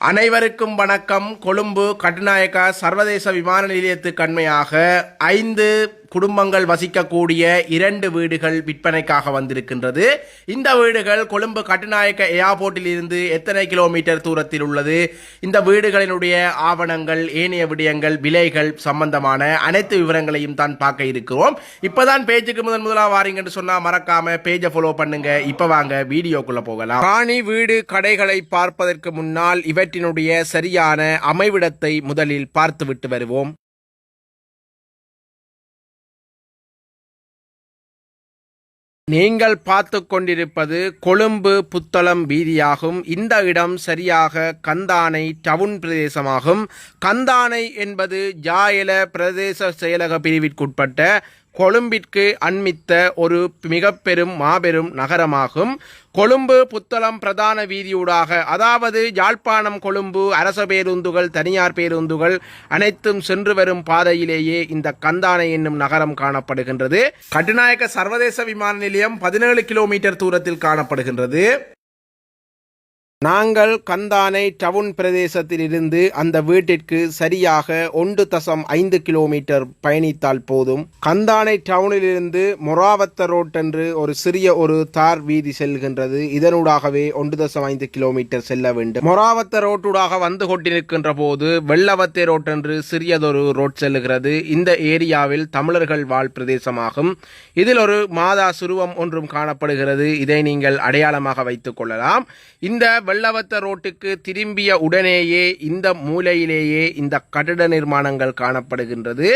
அனைவருக்கும் வணக்கம். கொழும்பு கட்டுநாயக்கா சர்வதேச விமான நிலையத்துக்கு அண்மையாக ஐந்து குடும்பங்கள் வசிக்கக்கூடிய இரண்டு வீடுகள் விற்பனைக்காக வந்திருக்கின்றது. இந்த வீடுகள் கொழும்பு கட்டுநாயக்க ஏர்போர்ட்டில் இருந்து எத்தனை கிலோமீட்டர் தூரத்தில் உள்ளது? இந்த வீடுகளினுடைய ஆவணங்கள் ஏனைய விடயங்கள் விலைகள் சம்பந்தமான அனைத்து விவரங்களையும் தான் பார்க்க இருக்கிறோம். இப்பதான் பேஜுக்கு முதன் முதலா வாரீங்கன்னு சொன்னா மறக்காம பேஜை ஃபாலோ பண்ணுங்க. இப்ப வாங்க வீடியோக்குள்ள போகலாம். காணி வீடு கடைகளை பார்ப்பதற்கு முன்னால் இவற்றினுடைய சரியான அமைவிடத்தை முதலில் பார்த்துவிட்டு வருவோம். நீங்கள் பார்த்து கொண்டிருப்பது கொழும்பு புத்தளம் வீதியாகும். இந்த இடம் சரியாக கந்தானை டவுன் பிரதேசமாகும். கந்தானை என்பது ஜாயல பிரதேச செயலக பிரிவிற்குட்பட்ட கொழும்பிற்கு அண்மித்த ஒரு மிக பெரும் மாபெரும் நகரமாகும். கொழும்பு புத்தளம் பிரதான வீதியூடாக அதாவது யாழ்ப்பாணம் கொழும்பு அரச பேருந்துகள் தனியார் பேருந்துகள் அனைத்தும் சென்று வரும் பாதையிலேயே இந்த கந்தானை என்னும் நகரம் காணப்படுகின்றது. கட்டுநாயக்க சர்வதேச விமான நிலையம் பதினேழு கிலோமீட்டர் தூரத்தில் காணப்படுகின்றது. நாங்கள் கந்தானை டவுன் பிரதேசத்தில் இருந்து அந்த வீட்டிற்கு சரியாக ஒன்று தசம் ஐந்து கிலோமீட்டர் பயணித்தால் போதும். கந்தானை டவுனிலிருந்து மொராவத்த ரோட் என்று ஒரு சிறிய ஒரு தார் வீதி செல்கின்றது. இதனூடாகவே ஒன்று தசம் ஐந்து கிலோமீட்டர் செல்ல வேண்டும். மொராவத்த ரோட்டூடாக வந்து கொண்டிருக்கின்ற போது வெள்ளவத்தை ரோட் என்று சிறியதொரு ரோட் செல்லுகிறது. இந்த ஏரியாவில் தமிழர்கள் வாழ் பிரதேசமாகும். இதில் ஒரு மாதா சுருவம் ஒன்றும் காணப்படுகிறது. இதை நீங்கள் அடையாளமாக வைத்துக் கொள்ளலாம். இந்த வெள்ளவத்த ரோட்டுக்கு திரும்பிய உடனேயே இந்த மூலையிலேயே இந்த கட்டிட நிர்மாணங்கள் காணப்படுகின்றது.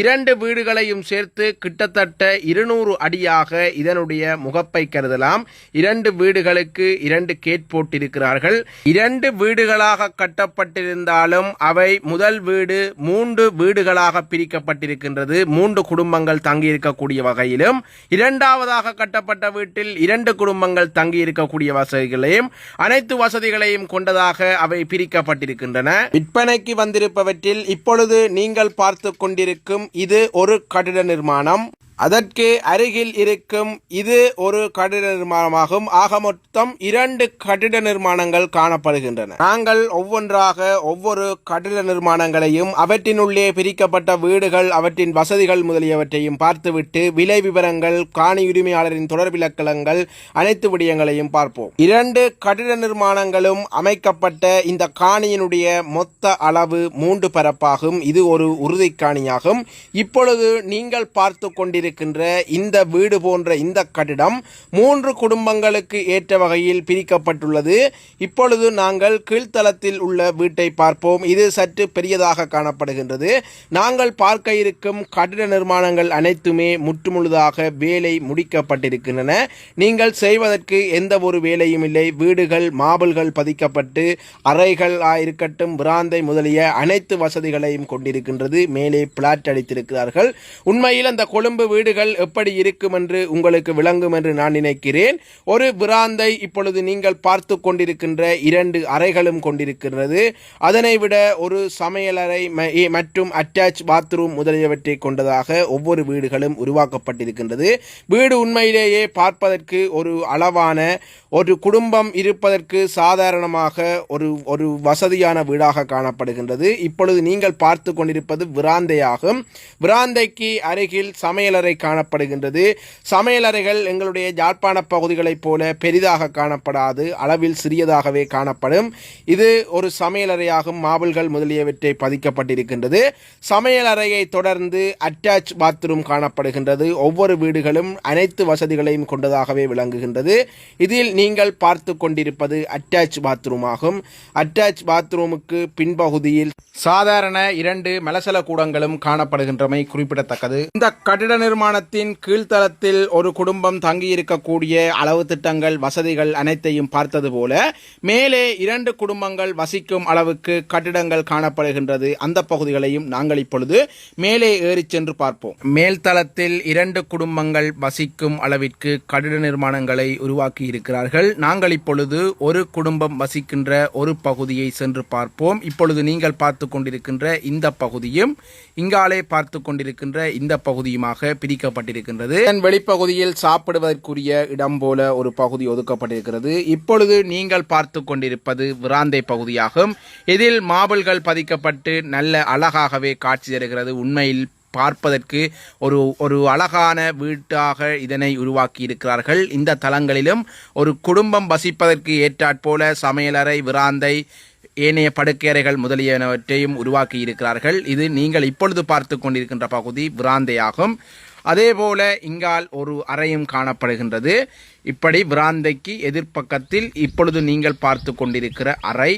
இரண்டு வீடுகளையும் சேர்த்து கிட்டத்தட்ட இருநூறு அடியாக இதனுடைய முகப்பை கருதலாம். இரண்டு வீடுகளுக்கு இரண்டு கேட் போட்டிருக்கிறார்கள். இரண்டு வீடுகளாக கட்டப்பட்டிருந்தாலும் அவை முதல் வீடு மூன்று வீடுகளாக பிரிக்கப்பட்டிருக்கின்றது. மூன்று குடும்பங்கள் தங்கியிருக்கக்கூடிய வகையிலும் இரண்டாவதாக கட்டப்பட்ட வீட்டில் இரண்டு குடும்பங்கள் தங்கியிருக்கக்கூடிய வசதிகளையும் அனைத்து வசதிகளையும் கொண்டதாக அவை பிரிக்கப்பட்டிருக்கின்றன. விற்பனைக்கு வந்திருப்பவற்றில் இப்பொழுது நீங்கள் பார்த்து கொண்டிருக்கும் இது ஒரு கட்டிட நிர்மாணம். அதற்கு அருகில் இருக்கும் இது ஒரு கட்டிட நிர்மாணமாகும். ஆக மொத்தம் இரண்டு கட்டிட நிர்மாணங்கள் காணப்படுகின்றன. நாங்கள் ஒவ்வொன்றாக ஒவ்வொரு கட்டிட நிர்மாணங்களையும் அவற்றினுள்ளே பிரிக்கப்பட்ட வீடுகள் அவற்றின் வசதிகள் முதலியவற்றையும் பார்த்துவிட்டு விலை விவரங்கள் காணி உரிமையாளரின் தொடர்பிலக்கலங்கள் அனைத்து விடயங்களையும் பார்ப்போம். இரண்டு கட்டிட நிர்மாணங்களும் அமைக்கப்பட்ட இந்த காணியினுடைய மொத்த அளவு மூன்று பரப்பாகும். இது ஒரு உறுதி காணியாகும். இப்பொழுது நீங்கள் பார்த்து இருக்கின்ற இந்த வீடு போன்ற இந்த கட்டிடம் மூன்று குடும்பங்களுக்கு ஏற்ற வகையில் பிரிக்கப்பட்டுள்ளது. இப்பொழுது நாங்கள் கீழ்த்தளத்தில் உள்ள வீட்டை பார்ப்போம். இது சற்று பெரியதாக காணப்படுகின்றது. நாங்கள் பார்க்க இருக்கும் கட்டிட நிர்மாணங்கள் அனைத்துமே முற்றுமுழுதாக வேலை முடிக்கப்பட்டிருக்கின்றன. நீங்கள் செய்வதற்கு எந்த ஒரு வேலையும் இல்லை. வீடுகள் மாபிள்கள் பதிக்கப்பட்டு அறைகள் இருக்கட்டும் பிராந்தை முதலிய அனைத்து வசதிகளையும் கொண்டிருக்கின்றது. மேலே பிளாட் அடித்திருக்கிறார்கள். உண்மையில் அந்த கொழும்பு வீடுகள் எப்படி இருக்கும் என்று உங்களுக்கு விளங்கும் என்று நான் நினைக்கிறேன். ஒரு பிராந்தை இப்பொழுது நீங்கள் பார்த்து கொண்டிருக்கின்ற இரண்டு அறைகளும் கொண்டிருக்கிறது. அதனை விட ஒரு சமையலறை மற்றும் அட்டாச் பாத்ரூம் முதலியவற்றை கொண்டதாக ஒவ்வொரு வீடுகளும் உருவாக்கப்பட்டிருக்கின்றது. வீடு உண்மையிலேயே பார்ப்பதற்கு ஒரு அளவான ஒரு குடும்பம் இருப்பதற்கு சாதாரணமாக ஒரு ஒரு வசதியான வீடாக காணப்படுகின்றது. இப்பொழுது நீங்கள் பார்த்து கொண்டிருப்பது விராந்தையாகும். விராந்தைக்கு அருகில் சமையலறை காணப்படுகின்றது. சமையலறைகள் எங்களுடைய யாழ்ப்பாண பகுதிகளைப் போல பெரிதாக காணப்படாது. அளவில் சிறியதாகவே காணப்படும். இது ஒரு சமையலறையாகும். மாபிள்கள் முதலியவற்றை பதிக்கப்பட்டிருக்கின்றது. சமையலறையை தொடர்ந்து அட்டாச் பாத்ரூம் காணப்படுகின்றது. ஒவ்வொரு வீடுகளும் அனைத்து வசதிகளையும் கொண்டதாகவே விளங்குகின்றது. இதில் நீங்கள் பார்த்து கொண்டிருப்பது அட்டாச் பாத்ரூம் ஆகும் அட்டாச் பாத்ரூமுக்கு பின்பகுதியில் சாதாரண இரண்டு மலசல கூடங்களும் காணப்படுகின்றமை குறிப்பிடத்தக்கது. இந்த கட்டிட நிர்மாணத்தின் கீழ்த்தளத்தில் ஒரு குடும்பம் தங்கியிருக்கக்கூடிய அளவு திட்டங்கள் வசதிகள் அனைத்தையும் பார்த்தது போல மேலே இரண்டு குடும்பங்கள் வசிக்கும் அளவுக்கு கட்டிடங்கள் காணப்படுகின்றது. அந்த பகுதிகளையும் நாங்கள் இப்பொழுது மேலே ஏறி சென்று பார்ப்போம். மேல்தளத்தில் இரண்டு குடும்பங்கள் வசிக்கும் அளவிற்கு கட்டிட நிர்மாணங்களை உருவாக்கி இருக்கிறார்கள் கொண்டிருக்கிறார்கள் நாங்கள் இப்பொழுது ஒரு குடும்பம் வசிக்கின்ற ஒரு பகுதியை சென்று பார்ப்போம். இப்பொழுது நீங்கள் பார்த்து கொண்டிருக்கின்ற இந்த பகுதியும் இங்காலே பார்த்து கொண்டிருக்கின்ற இந்த பகுதியுமாக பிரிக்கப்பட்டிருக்கின்றது. இதன் வெளிப்பகுதியில் சாப்பிடுவதற்குரிய இடம் போல ஒரு பகுதி ஒதுக்கப்பட்டிருக்கிறது. இப்பொழுது நீங்கள் பார்த்து கொண்டிருப்பது விராந்தை பகுதியாகும். இதில் மாபிள்கள் பதிக்கப்பட்டு நல்ல அழகாகவே காட்சி தருகிறது. உண்மையில் பார்ப்பதற்கு ஒரு ஒரு அழகான வீட்டாக இதனை உருவாக்கி இருக்கிறார்கள் இந்த தலங்களிலும் ஒரு குடும்பம் வசிப்பதற்கு ஏற்றாற்போல சமையலறை விராந்தை ஏனைய படுக்கையறைகள் முதலியனவற்றையும் உருவாக்கி இருக்கிறார்கள் இது நீங்கள் இப்பொழுது பார்த்து கொண்டிருக்கின்ற பகுதி விராந்தையாகும். அதேபோல இங்கால் ஒரு அறையும் காணப்படுகின்றது. இப்படி விராந்தைக்கு எதிர்ப்பக்கத்தில் இப்பொழுது நீங்கள் பார்த்து கொண்டிருக்கிற அறை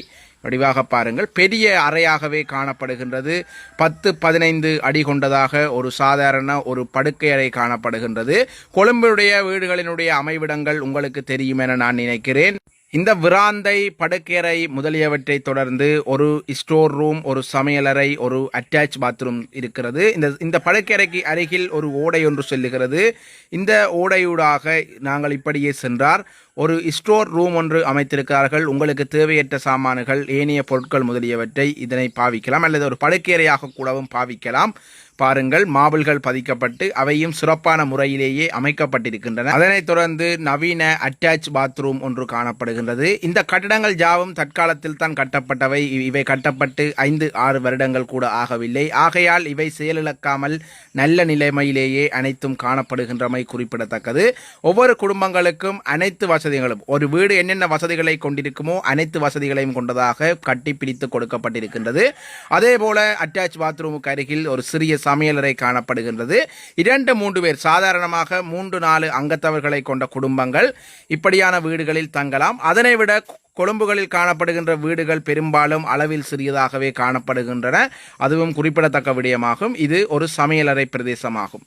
வடிவாக பாருங்கள். பெரிய அறையாகவே காணப்படுகின்றது. பத்து பதினைந்து அடி கொண்டதாக ஒரு சாதாரண ஒரு படுக்கை அறை காணப்படுகின்றது. கொழும்புடைய வீடுகளினுடைய அமைவிடங்கள் உங்களுக்கு தெரியும் என நான் நினைக்கிறேன். இந்த விராந்தை படுக்கையறை முதலியவற்றை தொடர்ந்து ஒரு ஸ்டோர் ரூம் ஒரு சமையலறை ஒரு அட்டாச் பாத்ரூம் இருக்கிறது. இந்த இந்த படுக்கையறைக்கு அருகில் ஒரு ஓடை ஒன்று செல்லுகிறது. இந்த ஓடையூடாக நாங்கள் இப்படியே சென்றார். ஒரு ஸ்டோர் ரூம் ஒன்று அமைத்திருக்கிறார்கள். உங்களுக்கு தேவையற்ற சாமான்கள் ஏனைய பொருட்கள் முதலியவற்றை இதனை பாவிக்கலாம். அல்லது ஒரு படுக்கையறையாக கூடவும் பாவிக்கலாம். பாருங்கள் மாபிள்கள் பதிக்கப்பட்டு அவையும் சிறப்பான முறையிலேயே அமைக்கப்பட்டிருக்கின்றன. அதனைத் தொடர்ந்து நவீன அட்டாச் பாத்ரூம் ஒன்று காணப்படுகின்றது. இந்த கட்டடங்கள் யாவும் தற்காலத்தில் தான் கட்டப்பட்டவை. இ- இவை கட்டப்பட்டு ஐந்து ஆறு வருடங்கள் கூட ஆகவில்லை. ஆகையால் இவை செயலிழக்காமல் நல்ல நிலைமையிலேயே அனைத்தும் காணப்படுகின்றமை குறிப்பிடத்தக்கது. ஒவ்வொரு குடும்பங்களுக்கும் அனைத்து வசதிகளும் ஒரு வீடு என்னென்ன வசதிகளை கொண்டிருக்குமோ அனைத்து வசதிகளையும் கொண்டதாக கட்டி பிடித்து கொடுக்கப்பட்டிருக்கின்றது. அதே போல அட்டாச் பாத்ரூமுக்கு அருகில் ஒரு சிறிய சமையலறை காணப்படுகின்றது. இரண்டு மூன்று பேர் சாதாரணமாக மூன்று நாலு அங்கத்தவர்களை கொண்ட குடும்பங்கள் இப்படியான வீடுகளில் தங்கலாம். அதனை விட கொழும்புகளில் காணப்படுகின்ற வீடுகள் பெரும்பாலும் அளவில் சிறியதாகவே காணப்படுகின்றன. அதுவும் குறிப்பிடத்தக்க விடயமாகும். இது ஒரு சமையலறை பிரதேசமாகும்.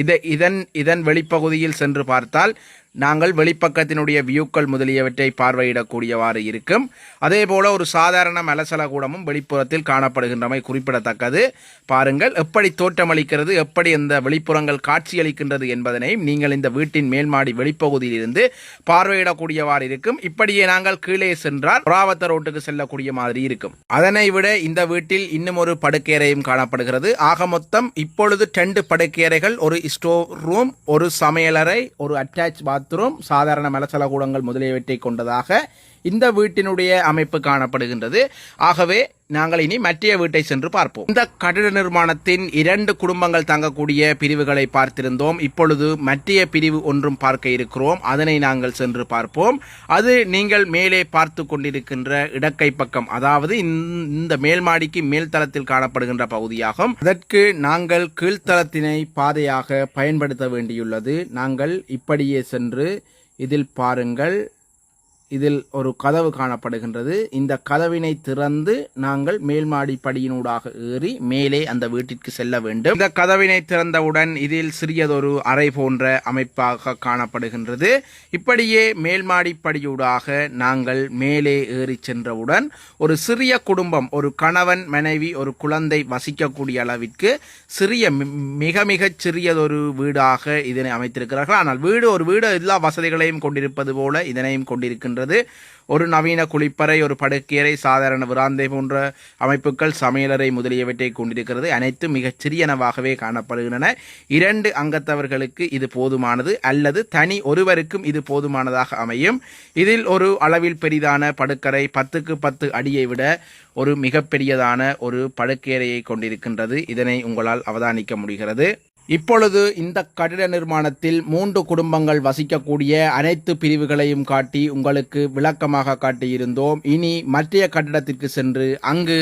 இதை இதன் இதன் வெளிப்பகுதியில் சென்று பார்த்தால் நாங்கள் வெளிப்பக்கத்தினுடைய வியூக்கள் முதலியவற்றை பார்வையிடக்கூடியவாறு இருக்கும். அதே போல ஒரு சாதாரண மலசல கூடமும் வெளிப்புறத்தில் காணப்படுகின்றமை குறிப்பிடத்தக்கது. பாருங்கள் எப்படி தோற்றமளிக்கிறது எப்படி இந்த வெளிப்புறங்கள் காட்சியளிக்கின்றது என்பதனையும் நீங்கள் இந்த வீட்டின் மேல்மாடி வெளிப்பகுதியில் இருந்து பார்வையிடக்கூடியவாறு இருக்கும். இப்படியே நாங்கள் கீழே சென்றால் புறாவத்த ரோட்டுக்கு செல்லக்கூடிய மாதிரி இருக்கும். அதனை விட இந்த வீட்டில் இன்னும் ஒரு படுக்கையறையும் காணப்படுகிறது. ஆக மொத்தம் இப்பொழுது ரெண்டு படுக்கையறைகள் ஒரு ஸ்டோர் ரூம் ஒரு சமையலறை ஒரு அட்டாச் பாத் பாத்ரூம் சாதாரண மலச்சல கூடங்கள் முதலியவற்றை கொண்டதாக இந்த வீட்டினுடைய அமைப்பு காணப்படுகின்றது. ஆகவே நாங்கள் இனி மற்றைய வீட்டை சென்று பார்ப்போம். இந்த கட்டிட நிர்மாணத்தின் இரண்டு குடும்பங்கள் தங்கக்கூடிய பிரிவுகளை பார்த்திருந்தோம். இப்பொழுது மற்றைய பிரிவு ஒன்றும் பார்க்க இருக்கிறோம். அதனை நாங்கள் சென்று பார்ப்போம். அது நீங்கள் மேலே பார்த்து கொண்டிருக்கின்ற இடக்கை பக்கம் அதாவது இந்த- இந்த மேல்மாடிக்கு மேல்தளத்தில் காணப்படுகின்ற பகுதியாகும். அதற்கு நாங்கள் கீழ்த்தளத்தினை பாதையாக பயன்படுத்த வேண்டியுள்ளது. நாங்கள் இப்படியே சென்று இதில் பாருங்கள். இதில் ஒரு கதவு காணப்படுகின்றது. இந்த கதவினை திறந்து நாங்கள் மேல்மாடி படியினூடாக ஏறி மேலே அந்த வீட்டிற்கு செல்ல வேண்டும். இந்த கதவினை திறந்தவுடன் இதில் சிறியதொரு அறை போன்ற அமைப்பாக காணப்படுகின்றது. இப்படியே மேல்மாடி படியூடாக நாங்கள் மேலே ஏறி சென்றவுடன் ஒரு சிறிய குடும்பம் ஒரு கணவன் மனைவி ஒரு குழந்தை வசிக்கக்கூடிய அளவிற்கு சிறிய மி- மிக மிகச் சிறியதொரு வீடாக இதனை அமைத்திருக்கிறார்கள். ஆனால் வீடு ஒரு வீடு எல்லா வசதிகளையும் கொண்டிருப்பது போல இதனையும் கொண்டிருக்கின்றது ஒரு நவீன குளிப்பறை ஒரு படுக்கையறை சாதாரண விராந்தை போன்ற அமைப்புகள் சமையலறை முதலியவற்றை கொண்டிருக்கிறது. அனைத்தும் மிகச் சிறியனவாகவே காணப்படுகின்றன. இரண்டு அங்கத்தவர்களுக்கு இது போதுமானது அல்லது தனி ஒருவருக்கும் இது போதுமானதாக அமையும். இதில் ஒரு அளவில் பெரிதான படுக்கரை பத்துக்கு பத்து அடியை விட ஒரு மிகப்பெரியதான ஒரு படுக்கையறையை கொண்டிருக்கின்றது. இதனை உங்களால் அவதானிக்க முடிகிறது. இப்பொழுது இந்த கட்டிட நிர்மாணத்தில் மூன்று குடும்பங்கள் வசிக்கக்கூடிய அனைத்து பிரிவுகளையும் காட்டி உங்களுக்கு விளக்கமாக காட்டியிருந்தோம். இனி மற்றைய கட்டிடத்திற்கு சென்று அங்கு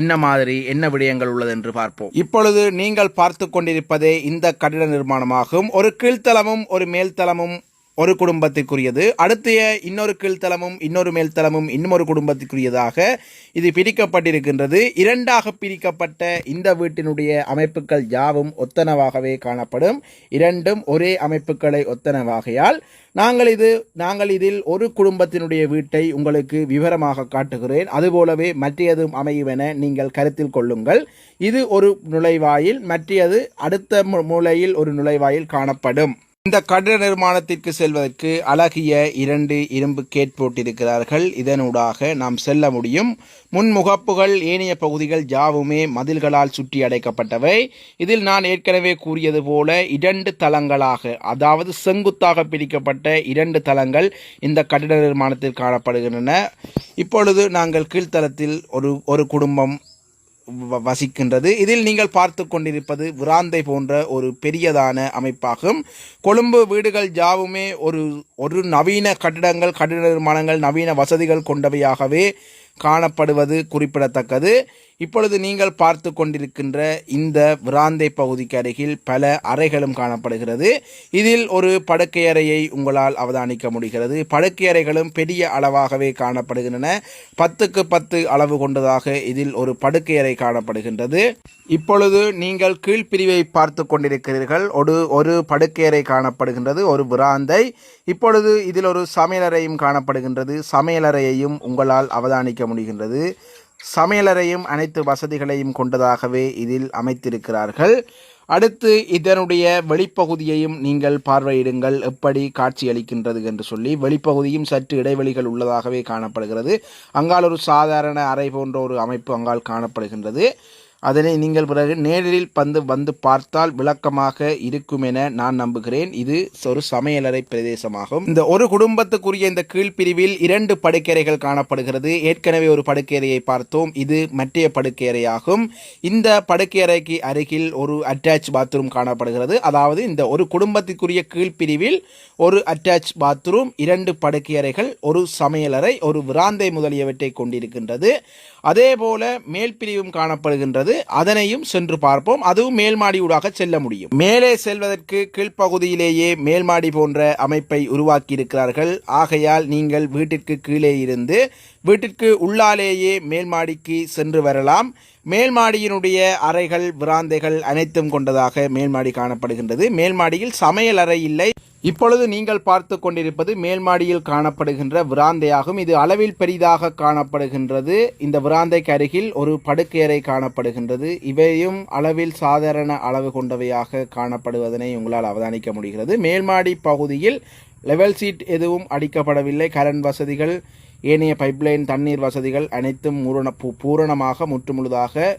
என்ன மாதிரி என்ன விடயங்கள் உள்ளது என்று பார்ப்போம். இப்பொழுது நீங்கள் பார்த்து கொண்டிருப்பதே இந்த கட்டிட நிர்மாணமாகும். ஒரு கீழ்த்தளமும் ஒரு மேல்தளமும் ஒரு குடும்பத்திற்குரியது. அடுத்த இன்னொரு கீழ்த்தலமும் இன்னொரு மேல்தலமும் இன்னொரு குடும்பத்திற்குரியதாக இது பிரிக்கப்பட்டிருக்கின்றது. இரண்டாக பிரிக்கப்பட்ட இந்த வீட்டினுடைய அமைப்புகள் யாவும் ஒத்தனவாகவே காணப்படும். இரண்டும் ஒரே அமைப்புகளை ஒத்தனவாகையால் நாங்கள் இது நாங்கள் இதில் ஒரு குடும்பத்தினுடைய வீட்டை உங்களுக்கு விவரமாக காட்டுகிறேன். அதுபோலவே மற்றையதும் அமையும் என நீங்கள் கருத்தில் கொள்ளுங்கள். இது ஒரு நுழைவாயில் மற்றையது அடுத்த மூலையில் ஒரு நுழைவாயில் காணப்படும். இந்த கட்டிட நிர்மாணத்திற்கு செல்வதற்கு அழகிய இரண்டு இரும்பு கேட் போட்டிருக்கிறார்கள். இதனூடாக நாம் செல்ல முடியும். முன்முகப்புகள் ஏனைய பகுதிகள் யாவுமே மதில்களால் சுற்றி அடைக்கப்பட்டவை. இதில் நான் ஏற்கனவே கூறியது போல இரண்டு தளங்களாக அதாவது செங்குத்தாக பிரிக்கப்பட்ட இரண்டு தளங்கள் இந்த கட்டிட நிர்மாணத்தில் காணப்படுகின்றன. இப்பொழுது நாங்கள் கீழ்த்தளத்தில் ஒரு ஒரு குடும்பம் வசிக்கின்றது. இதில் நீங்கள் பார்த்து கொண்டிருப்பது விராந்தை போன்ற ஒரு பெரியதான அமைப்பாகும். கொழும்பு வீடுகள் யாவுமே ஒரு ஒரு நவீன கட்டிடங்கள் கட்டிட நிர்மாணங்கள் நவீன வசதிகள் கொண்டவையாகவே காணப்படுவது குறிப்பிடத்தக்கது. இப்பொழுது நீங்கள் பார்த்து கொண்டிருக்கின்ற இந்த விராந்தை பகுதிக்கு அருகில் பல அறைகளும் காணப்படுகிறது. இதில் ஒரு படுக்கை அறையை உங்களால் அவதானிக்க முடிகிறது. படுக்கை அறைகளும் பெரிய அளவாகவே காணப்படுகின்றன. பத்துக்கு பத்து அளவு கொண்டதாக இதில் ஒரு படுக்கை அறை காணப்படுகின்றது. இப்பொழுது நீங்கள் கீழ்ப்பிரிவை பார்த்து கொண்டிருக்கிறீர்கள். ஒரு ஒரு படுக்கை அறை காணப்படுகின்றது ஒரு விராந்தை. இப்பொழுது இதில் ஒரு சமையலறையும் காணப்படுகின்றது. சமையலறையையும் உங்களால் அவதானிக்க முடிகின்றது. சமையலறையும் அனைத்து வசதிகளையும் கொண்டதாகவே இதில் அமைத்திருக்கிறார்கள். அடுத்து இதனுடைய வெளிப்பகுதியையும் நீங்கள் பார்வையிடுங்கள். எப்படி காட்சியளிக்கின்றது என்று சொல்லி வெளிப்பகுதியும் சற்று இடைவெளிகள் உள்ளதாகவே காணப்படுகிறது. அங்கால் ஒரு சாதாரண அறை போன்ற ஒரு அமைப்பு அங்கால் காணப்படுகின்றது. அதனை நீங்கள் பிறகு நேரில் வந்து வந்து பார்த்தால் விளக்கமாக இருக்கும் என நான் நம்புகிறேன். இது ஒரு சமையலறை பிரதேசமாகும். இந்த ஒரு குடும்பத்துக்குரிய இந்த கீழ்ப்பிரிவில் இரண்டு படுக்கையறைகள் காணப்படுகிறது. ஏற்கனவே ஒரு படுக்கையறையை பார்த்தோம். இது மற்றைய படுக்கையறையாகும். இந்த படுக்கையறைக்கு அருகில் ஒரு அட்டாச் பாத்ரூம் காணப்படுகிறது. அதாவது இந்த ஒரு குடும்பத்திற்குரிய கீழ்ப்பிரிவில் ஒரு அட்டாச் பாத்ரூம் இரண்டு படுக்கையறைகள் ஒரு சமையலறை ஒரு விராந்தை முதலியவற்றை கொண்டிருக்கின்றது. அதே போல மேல் பிரிவும் காணப்படுகின்றது. அதனையும் சென்று பார்ப்போம். அதுவும் மேல் ஊடாக செல்ல முடியும். மேலே செல்வதற்கு கீழ்ப்பகுதியிலேயே மேல் மாடி போன்ற அமைப்பை உருவாக்கி இருக்கிறார்கள் ஆகையால் நீங்கள் வீட்டிற்கு கீழே இருந்து வீட்டிற்கு உள்ளாலேயே மேல் மாடிக்கு சென்று வரலாம். மேல்மாடியினுடைய அறைகள் விராந்தைகள் அனைத்தும் கொண்டதாக மேல்மாடி காணப்படுகின்றது. மேல்மாடியில் சமையல் அறை இல்லை. இப்பொழுது நீங்கள் பார்த்து கொண்டிருப்பது மேல்மாடியில் காணப்படுகின்ற விராந்தையாகும். இது அளவில் பெரிதாக காணப்படுகின்றது. இந்த விராந்தைக்கு அருகில் ஒரு படுக்கையறை காணப்படுகின்றது. இவையும் அளவில் சாதாரண அளவு கொண்டவையாக காணப்படுவதனை உங்களால் அவதானிக்க முடிகிறது. மேல்மாடி பகுதியில் லெவல் சீட் எதுவும் அடிக்கப்படவில்லை. கரண்ட் வசதிகள் ஏனைய பைப்லைன் தண்ணீர் வசதிகள் அனைத்தும் பூரண பூ- பூரணமாக முற்றுமுழுதாக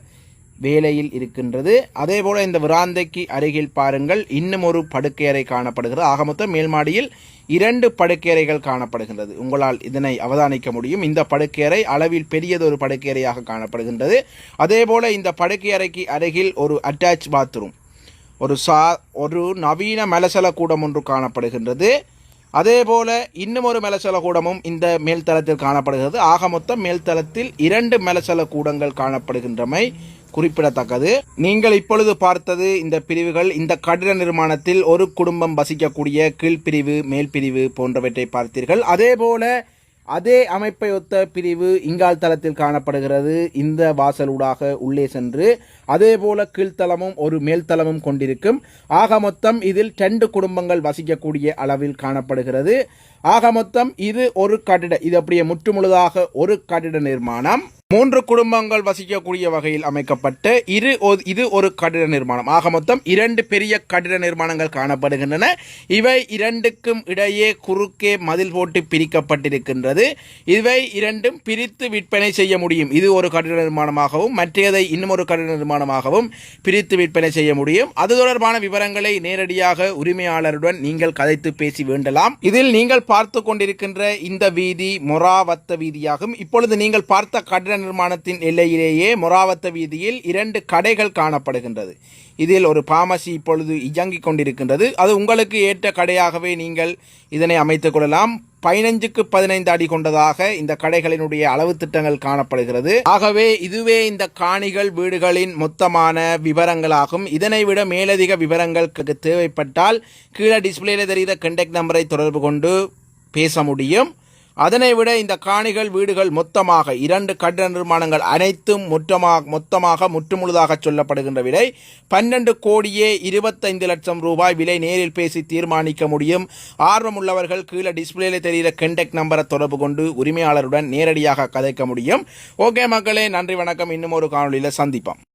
வேலையில் இருக்கின்றது. அதே போல இந்த விராந்தைக்கு அருகில் பாருங்கள். இன்னும் ஒரு படுக்கையறை காணப்படுகிறது. ஆக மொத்தம் மேல்மாடியில் இரண்டு படுக்கையறைகள் காணப்படுகின்றது. உங்களால் இதனை அவதானிக்க முடியும். இந்த படுக்கையறை அளவில் பெரியதொரு படுக்கையறையாக காணப்படுகின்றது. அதே போல இந்த படுக்கையறைக்கு அருகில் ஒரு அட்டாச் பாத்ரூம் ஒரு சா ஒரு நவீன மலசல கூடம் ஒன்று காணப்படுகின்றது. அதே போல இன்னும் ஒரு மலசல கூடமும் இந்த மேல்தளத்தில் காணப்படுகிறது. ஆக மொத்தம் மேல்தளத்தில் இரண்டு மலசல கூடங்கள் காணப்படுகின்றமை குறிப்பிடத்தக்கது. நீங்கள் இப்பொழுது பார்த்தது இந்த பிரிவுகள் இந்த கட்டிட நிர்மாணத்தில் ஒரு குடும்பம் வசிக்கக்கூடிய கீழ்ப்பிரிவு மேல்பிரிவு போன்றவற்றை பார்த்தீர்கள். அதே போல அதே அமைப்பை ஒத்த பிரிவு இங்கால் தளத்தில் காணப்படுகிறது. இந்த வாசலூடாக உள்ளே சென்று அதே போல கீழ்த்தளமும் ஒரு மேல்தளமும் கொண்டிருக்கும். ஆக மொத்தம் இதில் ரெண்டு குடும்பங்கள் வசிக்கக்கூடிய அளவில் காணப்படுகிறது. ஆக மொத்தம் இது ஒரு கட்டிட. இது அப்படியே முற்றுமுழுதாக ஒரு கட்டிட நிர்மாணம். மூன்று குடும்பங்கள் வசிக்கக்கூடிய வகையில் அமைக்கப்பட்டு இரு இது ஒரு கட்டிட நிர்மாணம். ஆக மொத்தம் இரண்டு பெரிய கட்டிட நிர்மாணங்கள் காணப்படுகின்றன. இவை இரண்டுக்கும் இடையே குறுக்கே மதில் போட்டு பிரிக்கப்பட்டிருக்கின்றது. இவை இரண்டும் பிரித்து விற்பனை செய்ய முடியும். இது ஒரு கட்டிட நிர்மாணமாகவும் மற்றையதை இன்னும் ஒரு கட்டிட நிர்மாணமாகவும் பிரித்து விற்பனை செய்ய முடியும். அது தொடர்பான விவரங்களை நேரடியாக உரிமையாளருடன் நீங்கள் கதைத்து பேசி வேண்டலாம். இதில் நீங்கள் பார்த்து கொண்டிருக்கின்ற இந்த வீதி மொராவத்த வீதியாகும். இப்பொழுது நீங்கள் பார்த்த கட்டிட நிர்மாணத்தின் எல்லையிலேயே மொராவத்த வீதியில் இரண்டு கடைகள் காணப்படுகின்றது. இதில் ஒரு பாமசி இப்பொழுது இயங்கிக் கொண்டிருக்கின்றது. அது உங்களுக்கு ஏற்ற கடையாகவே நீங்கள் இதனை அமைத்துக் கொள்ளலாம். பதினஞ்சுக்கு பதினைந்து அடி கொண்டதாக இந்த கடைகளினுடைய அளவு திட்டங்கள் காணப்படுகிறது. ஆகவே இதுவே இந்த காணிகள் வீடுகளின் மொத்தமான விவரங்களாகும். இதனை விட மேலதிக விவரங்களுக்கு தேவைப்பட்டால் கீழே டிஸ்பிளேல தெரிகிற கண்டெக்ட் நம்பரை தொடர்பு கொண்டு பேச முடியும். அதனை விட இந்த காணிகள் வீடுகள் மொத்தமாக இரண்டு கட்டிட நிர்மாணங்கள் அனைத்தும் மொத்தமாக மொத்தமாக முற்றுமுழுதாக சொல்லப்படுகின்ற விலை பன்னெண்டு கோடியே இருபத்தைந்து லட்சம் ரூபாய் விலை நேரில் பேசி தீர்மானிக்க முடியும். ஆர்வமுள்ளவர்கள் கீழே டிஸ்பிளேல தெரிகிற கண்டெக்ட் நம்பரை தொடர்பு கொண்டு உரிமையாளருடன் நேரடியாக கதைக்க முடியும். ஓகே மக்களே நன்றி வணக்கம். இன்னும் ஒரு காணொலியில் சந்திப்போம்.